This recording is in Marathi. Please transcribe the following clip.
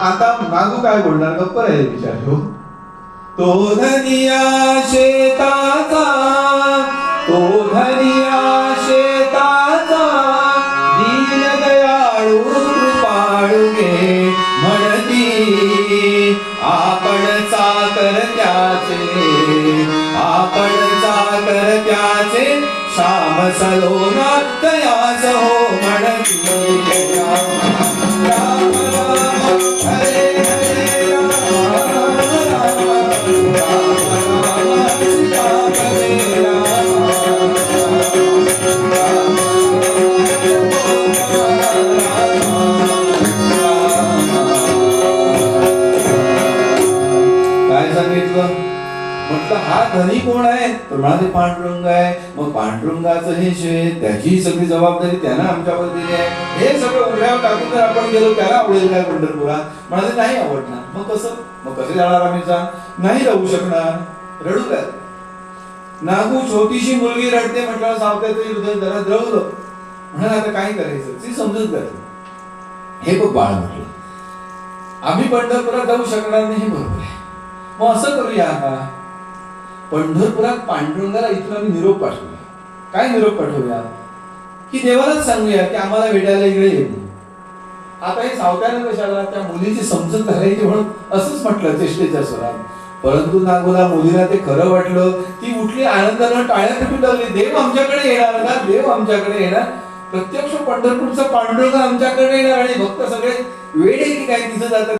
आता नागू काय बोलणार गप्पर आहे विचार हो तो धनिया शेताचा तो धनिया शेताचा दीन दयाळू कृपाळुगे म्हणती आपण चाकर त्याचे आपण चाकर त्याचे श्याम सलोना तयाच हो म्हणती. म्हटलं हा धनी कोण आहे? तर म्हणाले पांडुरंग आहे. मग पांडुरंगाचं हे शेत त्याची सगळी जबाबदारी त्यानं आमच्यावर दिली आहे. हे सगळं उघड्यावर टाकून जर आपण गेलो त्याला आवडेल काय पंढरपुरात? म्हणाले नाही आवडणार. मग कसं? मग कसे जाणार आम्ही जा? नाही राहू शकणार. रडू काय? नागू छोटीशी मुलगी रडते म्हटल्यावर तरी हृदय जरा द्रवलं म्हणाल आता काय करायचं? ती समजून जाते हे बघ बाळ म्हटलं आम्ही पंढरपुरात जाऊ शकणार नाही हे बरोबर आहे. मग असं करूया का पंढरपुरात पांडुरंगाला इथून आम्ही निरोप पाठवूया. काय निरोप पाठवूया? की देवालाच सांगूया की आम्हाला भेटायला इकडे येऊ आता हे सावत्यानं कशाला त्या मुलीची समजूत घालायची म्हणून असंच म्हटलं चेष्टेच्या स्वरात. परंतु नागोला मुलीला ते खरं वाटलं. ती उठली आनंदानं टाळ्या पिटवली देव आमच्याकडे येणार ना? देव आमच्याकडे येणार. प्रत्यक्ष पंढरपूरचा पांडुरंग आमच्याकडे येणार आणि भक्त सगळे वेडे की काय तिथं जातात?